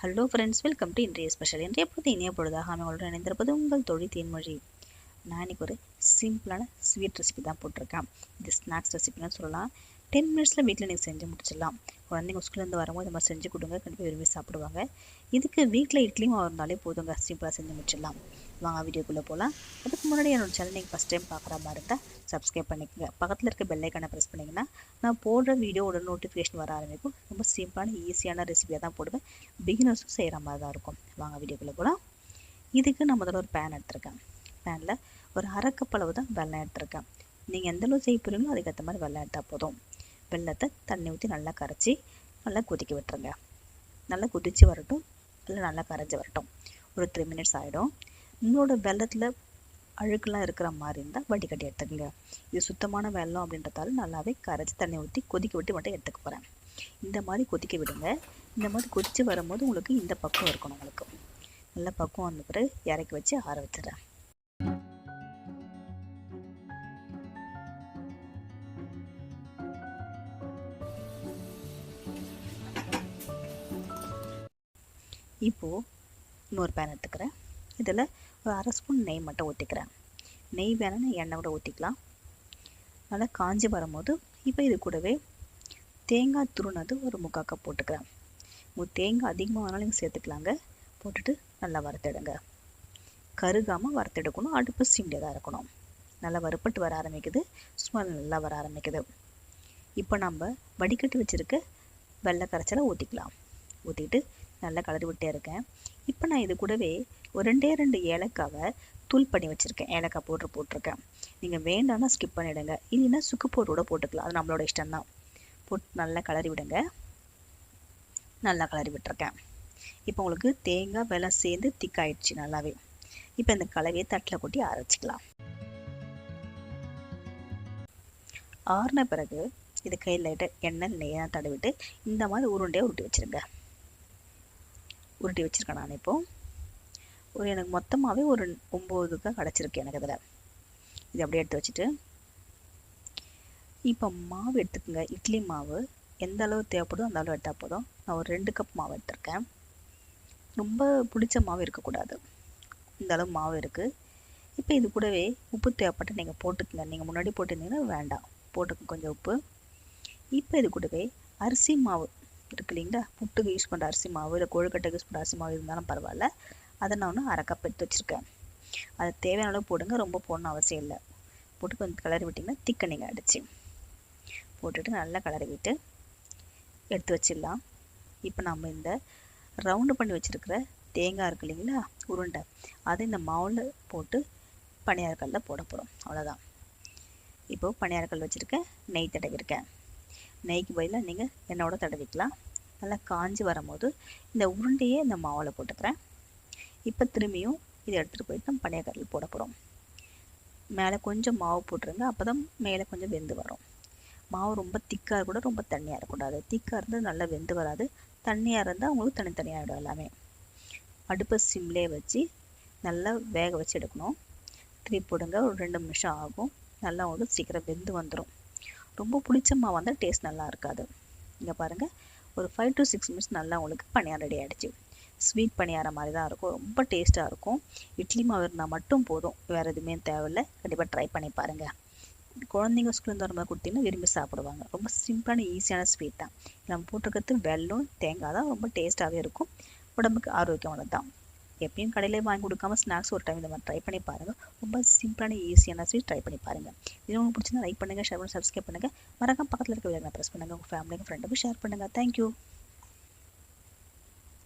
Hello friends welcome to இன்றைய special இன்றைய பொழுது இனிய பொழுதாக அவங்களோட இணைந்திருப்பது உங்கள் தொழில் தேன்மொழி. நான் இன்றைக்கி ஒரு சிம்பிளான ஸ்வீட் ரெசிபி தான் போட்டிருக்கேன். இது ஸ்நாக்ஸ் ரெசிபின்னு சொல்லலாம். டென் மினிட்ஸில் வீட்டில் நீங்கள் செஞ்சு முடிச்சிடலாம். குழந்தைங்க ஸ்கூல்லேருந்து வரும்போது நம்ம மாதிரி செஞ்சு கொடுங்க. கண்டிப்பாக விரும்பி சாப்பிடுவாங்க. இதுக்கு வீட்டில் இட்லியும் இருந்தாலே போதுங்க. சிம்பிளாக செஞ்சு முடிச்சிடலாம். வாங்க வீடியோக்குள்ளே போகலாம் அதுக்கு முன்னாடி என்னோட சேனல் நீங்கள் ஃபஸ்ட் டைம் பார்க்குற மாதிரி இருந்தால் சப்ஸ்கிரைப் பண்ணிக்கோங்க. பக்கத்தில் இருக்க பெல்லைக்கான ப்ரெஸ் பண்ணிங்கன்னா நான் போடுற வீடியோவோட நோட்டிஃபிகேஷன் வர ஆரம்பிக்கும். ரொம்ப சிம்பிளான ஈஸியான ரெசிபியாக தான் போடுவேன். பிகினர்ஸும் செய்கிற மாதிரி தான் இருக்கும். வாங்க வீடியோக்குள்ளே போகலாம் இதுக்கு நான் முதல்ல ஒரு பேன் எடுத்திருக்கேன். பேனில் ஒரு அரைக்கப்பளவு தான் வெள்ளம் எடுத்திருக்கேன். நீங்கள் எந்த அளவு செய்ய போகிறீங்களோ அதுக்கேற்ற மாதிரி வெள்ளம் எடுத்தால் போதும். வெள்ளத்தை தண்ணி ஊற்றி நல்லா கரைச்சி நல்லா கொதிக்க விட்டுருங்க. நல்லா கொதித்து வரட்டும். இல்லை நல்லா கரைஞ்சி வரட்டும். ஒரு த்ரீ மினிட்ஸ் ஆகிடும் உங்களோட வெள்ளத்தில் அழுக்கெல்லாம் இருக்கிற மாதிரி இருந்தால் வடிகட்டி எடுத்துக்கோங்க. இது சுத்தமான வெள்ளம் அப்படின்றதால நல்லாவே கரைச்சி தண்ணி ஊற்றி கொதிக்க விட்டு மட்டும் எடுத்துக்க போகிறேன் இந்த மாதிரி கொதிக்க விடுங்க. இந்த மாதிரி கொதித்து வரும்போது உங்களுக்கு இந்த பக்கம் இருக்கணும் உங்களுக்கு. நல்ல பக்கம் வந்த பிறகு இறக்கி வச்சு ஆற வச்சிடுறேன். இப்போது இன்னொரு பேன் எடுத்துக்கிறேன். இதில் ஒரு அரை ஸ்பூன் நெய் மட்டும் ஊற்றிக்கிறேன் நெய் வேணும்னா எண்ணெய் கூட ஊற்றிக்கலாம் நல்லா காஞ்சி வரும்போது இப்போ இது கூடவே தேங்காய் துருனது ஒரு முக்கால் கப் போட்டுக்கிறேன். உங்கள் தேங்காய் அதிகமாக வேணாலும் நீங்கள் சேர்த்துக்கலாங்க. போட்டுட்டு நல்லா வறுத்தெடுங்க. கருகாமல் வறுத்தெடுக்கணும். அடுப்பு சிம்லேயே தான் இருக்கணும். நல்லா வறுப்பட்டு வர ஆரம்பிக்குது. ஸ்மெல் நல்லா வர ஆரம்பிக்குது. இப்போ நம்ம வடிகட்டி வச்சுருக்க வெள்ளை கரைச்சலை ஊற்றிக்கலாம் ஊற்றிட்டு நல்லா கலரி விட்டே இருக்கேன். இப்போ நான் இது கூடவே ஒரு ரெண்டே ரெண்டு ஏலக்காவை தூள் பண்ணி வச்சுருக்கேன். ஏலக்காய் போட்டு போட்டிருக்கேன். நீங்கள் வேண்டாம்னா ஸ்கிப் பண்ணிவிடுங்க இல்லைன்னா சுக்கு போட்டோட போட்டுக்கலாம். அது நம்மளோட இஷ்டம்தான். போட்டு நல்லா கலரி விடுங்க. நல்லா கலரி விட்டுருக்கேன். இப்போ உங்களுக்கு தேங்காய் வெள்ளம் சேர்ந்து திக்காயிடுச்சு நல்லாவே. இப்போ இந்த கலவையை தட்டில் கொட்டி ஆற வச்சுக்கலாம் ஆறின பிறகு இது கையில் லைட்டாக எண்ணெய் நெய்யாக தடவிட்டு இந்த மாதிரி உருண்டையாக உருட்டி வச்சுருங்க. உருட்டி வச்சுருக்கேன் நான் இப்போது ஒரு எனக்கு மொத்தமாகவே ஒரு ஒம்போதுக்காக கிடச்சிருக்கு எனக்கு அதில் இது அப்படியே எடுத்து வச்சுட்டு இப்போ மாவு எடுத்துக்கோங்க. இட்லி மாவு எந்த அளவு தேவைப்படுதோ அந்த அளவு எடுத்தால் போதும். நான் ஒரு ரெண்டு கப் மாவு எடுத்திருக்கேன். ரொம்ப பிடிச்ச மாவு இருக்கக்கூடாது. இந்த அளவு மாவு இருக்குது இப்போ இது கூடவே உப்பு தேவைப்பட்டு நீங்கள் போட்டுக்கங்க. நீங்கள் முன்னாடி போட்டிருந்தீங்கன்னா வேண்டாம். போட்டுக்கோங்க கொஞ்சம் உப்பு. இப்போ இது கூடவே அரிசி மாவு இருக்கு இல்லைங்களா? புட்டுக்கு யூஸ் பண்ணுற அரிசி மாவு இல்லை கொழுக்கட்டைக்கு யூஸ் பண்ணுற அரிசி மாவு இருந்தாலும் பரவாயில்ல. அதை நான் ஒன்று அரை கப் எடுத்து வச்சுருக்கேன். அது தேவையான அளவு போடுங்க. ரொம்ப போடணும் அவசியம் இல்லை. போட்டு கொஞ்சம் கலரி விட்டிங்கன்னா திக்கனிங்கா அடித்து போட்டுட்டு நல்லா கலரி விட்டு எடுத்து வச்சிடலாம். இப்போ நம்ம இந்த ரவுண்டு பண்ணி வச்சுருக்கிற தேங்காய் இருக்கு இல்லைங்களா? உருண்டை. அதை இந்த மாவில் போட்டு பணியாரக்கல்லில் போட போகிறோம் அவ்வளோதான் இப்போது பணியார்கல் வச்சுருக்கேன் நெய் தடவிருக்கேன். நெய்க்கு பதிலாக நீங்கள் எண்ணெயோட தடவிக்கலாம். நல்லா காஞ்சி வரும்போது இந்த உருண்டையே இந்த மாவில் போட்டுக்கிறேன். இப்போ திரும்பியும் இதை எடுத்துகிட்டு போயிட்டு நம்ம பனியாக்கடல் போட போகிறோம் மேலே கொஞ்சம் மாவு போட்டுருங்க அப்போ தான் மேலே கொஞ்சம் வெந்து வரும். மாவு ரொம்ப திக்காக கூட ரொம்ப தண்ணியாக இருக்கக்கூடாது. திக்காக இருந்தால் நல்லா வெந்து வராது. தண்ணியாக இருந்தால் உங்களுக்கு தனித்தனியாகிடும் எல்லாமே. அடுப்பை சிம்லே வச்சு நல்லா வேக வச்சு எடுக்கணும். திருப்பி போடுங்க ஒரு ரெண்டு நிமிஷம் ஆகும். நல்லா உங்களுக்கு சீக்கிரம் வெந்து வந்துடும் ரொம்ப பிடிச்ச மாவு வந்தால் டேஸ்ட் நல்லா இருக்காது. இங்கே பாருங்கள் ஒரு ஃபைவ் டு சிக்ஸ் மினிட்ஸ் நல்லா உங்களுக்கு பணியாரம் ரெடி ஆகிடுச்சு ஸ்வீட் பணியாரம் மாதிரி தான் இருக்கும். ரொம்ப டேஸ்ட்டாக இருக்கும். இட்லி மாவு இருந்தால் மட்டும் போதும். வேறு எதுவுமே தேவையில்லை. கண்டிப்பாக ட்ரை பண்ணி பாருங்கள் குழந்தைங்க ஸ்கூல்லேருந்து வர மாதிரி கொடுத்தீங்கன்னா விரும்பி சாப்பிடுவாங்க. ரொம்ப சிம்பிளான ஈஸியான ஸ்வீட் தான். நம்ம போட்டிருக்கிறது வெல்லம் தேங்காய் தான் ரொம்ப டேஸ்ட்டாகவே இருக்கும். உடம்புக்கு ஆரோக்கியமானது தான் எப்பயும் கடையிலே வாங்கி கொடுக்காம ஸ்நாக்ஸ் ஒரு டைம் இந்த மாதிரி ட்ரை பண்ணி பாருங்கள் ரொம்ப சிம்பிளான ஈஸியான ஸ்வீட் ட்ரை பண்ணி பாருங்கள் இது உங்களுக்கு பிடிச்சிருந்தா லைக் பண்ணுங்கள் ஷேர் பண்ணி சப்ஸ்கிரைப் பண்ணுங்கள் மறக்காம பக்கத்தில் இருக்க வீடியோ ப்ரெஸ் பண்ணுங்கள் உங்கள் ஃபேமிலிக்கு ஃப்ரெண்டுக்கும் ஷேர் பண்ணுங்கள் தேங்க்யூ